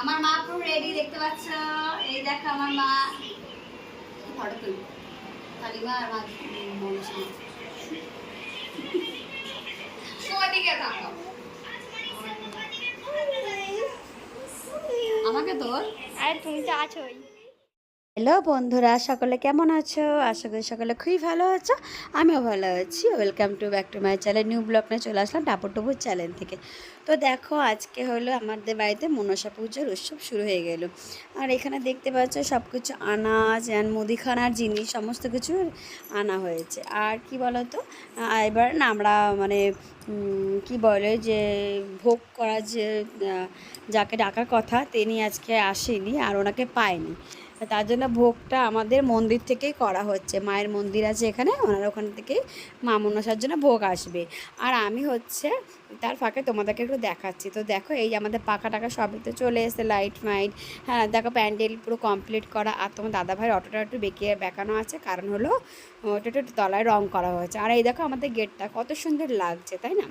আমার মা পুরো রেডি দেখতে পাচ্ছ এই দেখো আমার মা ফটো তুলি কালিমা আর মা ওদিকে আমাকে তোর আরে তুমি তো আছোই হ্যালো বন্ধুরা সকলে কেমন আছো? আশা করি সকলে খুবই ভালো আছো। আমিও ভালো আছি। Welcome to back to my channel new blog নিয়ে চলে আসলাম টাপুর টুপুর চ্যানেল থেকে। তো দেখো আজকে হলো আমাদের বাড়িতে মনসা পুজোর উৎসব শুরু হয়ে গেল। আর এখানে দেখতে পাচ্ছ সব কিছু আনাজ অ্যান্ড মুদিখানার জিনিস সমস্ত কিছু আনা হয়েছে। আর কি বলো তো আহ, এবার না আমরা মানে কি বলে যে ভোগ করা যে যাকে ডাকার কথা তিনি আজকে আসেনি আর ওনাকে পায়নি। তার জন্য ভোগটা আমাদের মন্দির থেকেই করা হচ্ছে। মায়ের মন্দির আছে এখানে, ওনার ওখান থেকেই মা মনসার জন্য ভোগ আসবে। আর আমি হচ্ছে তার ফাঁকে তোমাদেরকে একটু দেখাচ্ছি। তো দেখো এই আমাদের পাখা টাকা সবই তো চলে এসেছে, লাইট মাইট হ্যাঁ দেখো প্যান্ডেল পুরো কমপ্লিট করা। আর তোমার দাদাভাইয়ের অটোটা একটু বেঁকিয়ে বেঁকানো আছে, কারণ হলো ওটা একটু তলায় রং করা হয়েছে। আর এই দেখো আমাদের গেটটা কত সুন্দর লাগছে, তাই না?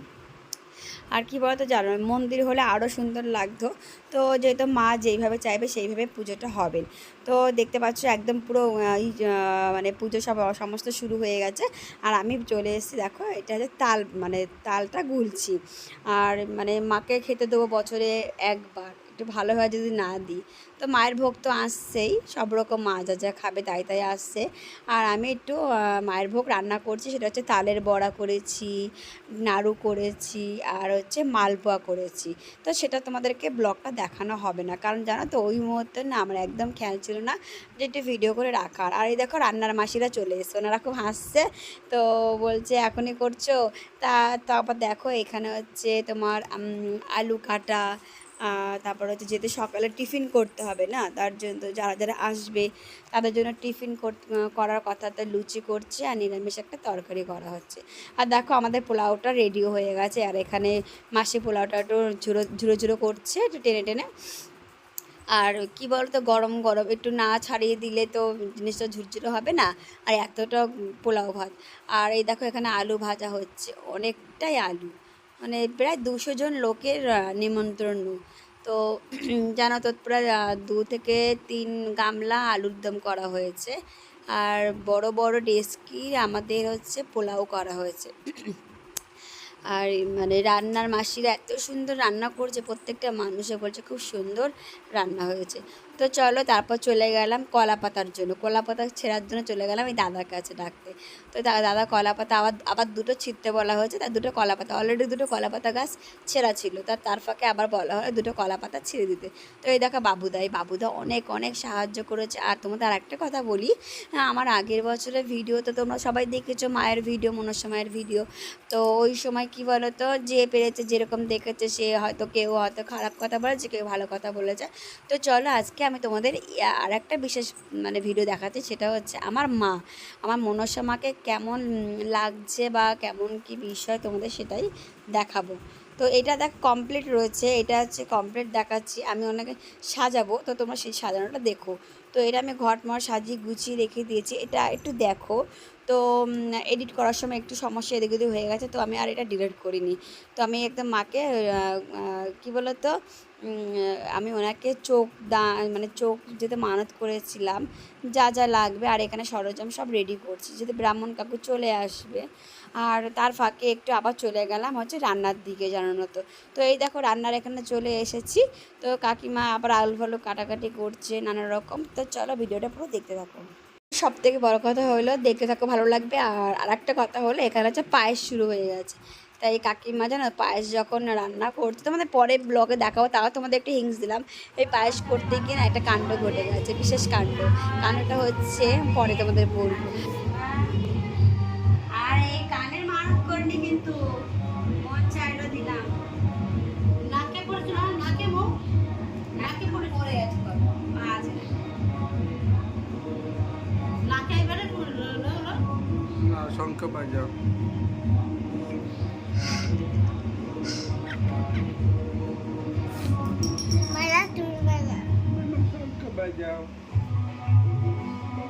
আর কি বলতো, জানো, মন্দির হলে আরও সুন্দর লাগতো। তো যেহেতু মা যেইভাবে চাইবে সেইভাবে পুজোটা হবে। তো দেখতে পাচ্ছ একদম পুরো মানে পুজো সব, সমস্ত শুরু হয়ে গেছে। আর আমি চলে এসেছি, দেখো, এটা হচ্ছে তাল মানে তালটা গুলছি। আর মানে মাকে খেতে দেবো বছরে একবার। একটু ভালো হয় যদি না দিই। তো মায়ের ভোগ তো আসছেই, সব রকম মা যা যা খাবে তাই তাই আসছে। আর আমি একটু মায়ের ভোগ রান্না করছি, সেটা হচ্ছে তালের বড়া করেছি, নাড়ু করেছি, আর হচ্ছে মালপোয়া করেছি। তো সেটা তোমাদেরকে ব্লগটা দেখানো হবে না, কারণ জানো তো ওই মুহূর্তে না আমার একদম খেয়াল ছিল না যে একটু ভিডিও করে রাখার। আর এই দেখো রান্নার মাসিরা চলে এসছে, ওনারা খুব হাসছে। তো বলছে, এখনই করছ? তা তারপর দেখো এখানে হচ্ছে তোমার আলু কাটা তারপর হচ্ছে যেতে সকালে টিফিন করতে হবে না, তার জন্য যারা যারা আসবে, তাদের জন্য টিফিন কর- করার কথা তো লুচি করছে আর নিরামিষ একটা তরকারি করা হচ্ছে। আর দেখো আমাদের পোলাওটা রেডিও হয়ে গেছে আর এখানে মাসি পোলাওটা একটু ঝুরো ঝুরো ঝুরো করছে, একটু টেনে টেনে। আর কি বলতো, গরম গরম একটু না ছাড়িয়ে দিলে তো জিনিসটা ঝুরঝুরে হবে না, আর এতটা পোলাও ভাত। আর এই দেখো এখানে আলু ভাজা হচ্ছে, অনেকটাই আলু। মানে প্রায় দুশো জন লোকের নিমন্ত্রণ তো জানো তো প্রায় দু থেকে তিন গামলা আলুর দম করা হয়েছে। আর বড় বড় ডেস্কি আমাদের হচ্ছে পোলাও করা হয়েছে। আর মানে রান্নার মাসিরা এত সুন্দর রান্না করছে, প্রত্যেকটা মানুষে বলছে, খুব সুন্দর রান্না হয়েছে। তো চলো তারপর চলে গেলাম কলা পাতার জন্য। কলা পাতা ছেঁড়ার জন্য চলে গেলাম এই দাদার কাছে ডাকতে। তো দাদা কলা পাতা আবার আবার দুটো ছিঁড়তে বলা হয়েছে তার দুটো কলা পাতা অলরেডি দুটো কলা পাতা গাছ ছেঁড়া ছিল তার তার ফাঁকে আবার বলা হয় দুটো কলা পাতা ছিঁড়ে দিতে। তো এই দেখা বাবুদা, এই বাবুদা অনেক অনেক সাহায্য করেছে। আর তোমাদের আর একটা কথা বলি হ্যাঁ আমার আগের বছরের ভিডিও তো তোমরা সবাই দেখেছ, মায়ের ভিডিও মনসা মায়ের ভিডিও তো ওই সময় কি বলো তো যে পেরেছে যেরকম দেখেছে, সে হয়তো কেউ হয়তো খারাপ কথা বলেছে, কেউ ভালো কথা বলেছে। তো চলো আজকে আমি তোমাদের আর একটা বিশেষ মানে ভিডিও দেখাচ্ছি, সেটা হচ্ছে আমার মা। আমার মনসা মাকে কেমন লাগছে বা কেমন কি বিষয় তোমাদের সেটাই দেখাবো। তো এটা দেখ কমপ্লিট রয়েছে, এটা হচ্ছে কমপ্লিট দেখাচ্ছি, আমি ওনাকে সাজাবো, তো তোমরা সেই সাজানোটা দেখো। তো এটা আমি ঘটমর সাজিয়ে গুছিয়ে রেখে দিয়েছি, এটা একটু দেখো। তো এডিট করার সময় একটু সমস্যা এদিক ওদিক হয়ে গেছে, তো আমি আর এটা ডিলিট করিনি। তো আমি একদম মাকে কী বলো তো আমি ওনাকে চোখ দা মানে চোখ যেতে মানত করেছিলাম, যা যা লাগবে, আর এখানে সরঞ্জাম সব রেডি করছি, যদি ব্রাহ্মণ কাকু চলে আসবে। আর তার ফাঁকে একটু আবার চলে গেলাম হচ্ছে রান্নার দিকে জানানো তো। তো এই দেখো রান্নার এখানে চলে এসেছি, তো কাকিমা আবার আলু ফালু কাটাকাটি করছে নানা রকম তো চলো ভিডিওটা পুরো দেখতে থাকো। সব থেকে বড় কথা হলো দেখতে থাকো, ভালো লাগবে। আর আরেকটা কথা হলো, এখানে হচ্ছে পায়েস শুরু হয়ে গেছে। তাই কাকিমা জানো, পায়েস যখন রান্না করছে, তোমাদের পরে ব্লগে দেখাবো, তাও তোমাদের একটু হিংস দিলাম। এই পায়েস করতে গিয়ে না একটা কাণ্ড ঘটে গেছে, বিশেষ কাণ্ড। কাণ্ডটা হচ্ছে, পরে তোমাদের বলব। আর এই কানের মানত করনি কিন্তু শঙ্খ বাজাও মালা তুমি মালা শঙ্খ বাজাও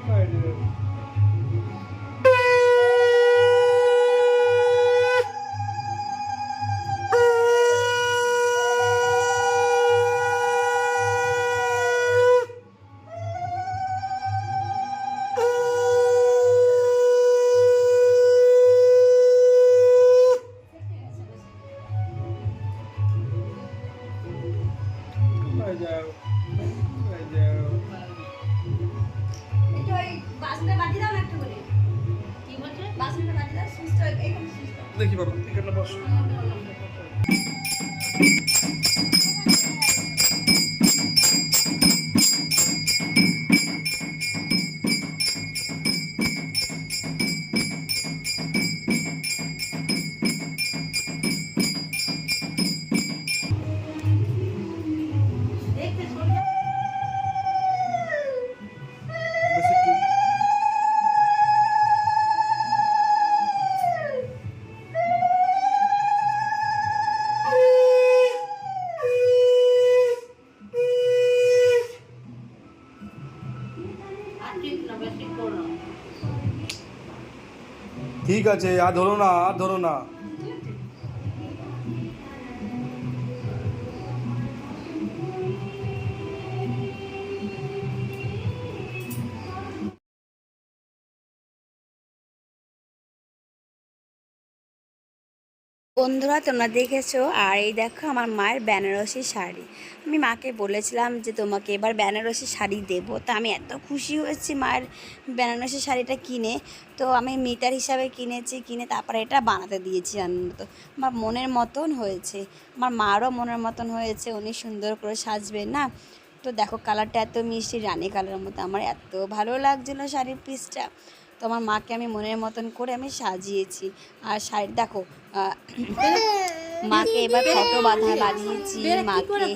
বাইরে বাজাও দেখি বাবা এখানে বস। ঠিক আছে আর ধরো না আর ধরো না। বন্ধুরা, তোমরা দেখেছ? আর এই দেখো আমার মায়ের বেনারসি শাড়ি। আমি মাকে বলেছিলাম যে তোমাকে এবার বেনারসি শাড়ি দেবো। তো আমি এত খুশি হয়েছি মায়ের বেনারসি শাড়িটা কিনে। তো আমি মিটার হিসাবে কিনেছি, কিনে তারপরে এটা বানাতে দিয়েছি আনন্দ। আমার মনের মতন হয়েছে। আমার মারও মনের মতন হয়েছে, উনি সুন্দর করে সাজবেন না? তো দেখো, কালারটা এত মিষ্টি, রানী কালারের মতো আমার এত ভালো লাগছিল শাড়ির পিসটা তো আমার মাকে আমি মনের মতন করে আমি সাজিয়েছি। আর শাড়ি দেখো মাকে এবার ফটো বাঁধা বানিয়েছি মাকে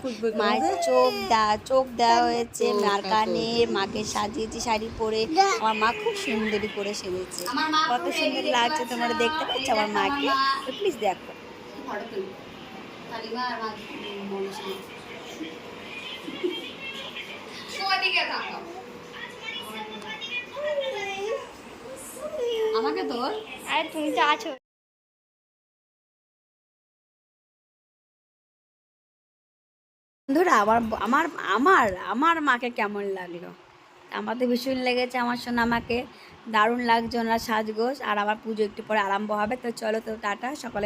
মায়ের চোখ দেওয়া চোখ দেওয়া হয়েছে মার কানে মাকে সাজিয়েছি শাড়ি পরে। আমার মা খুব সুন্দরী করে সেজেছে। কত সুন্দর লাগছে তোমরা দেখতে পাচ্ছ আমার মাকে। প্লিজ দেখো। আমাকে তোর? আরে তুমি তো আছো। বন্ধুরা আমার আমার আমার আমার মাকে কেমন লাগল? আমার তো ভীষণ লেগেছে আমার শোনা আমাকে দারুণ লাগছে ওনার সাজগোজ। আর আমার পুজো একটু পরে আরম্ভ হবে তো চলো তো টাটা সকালে।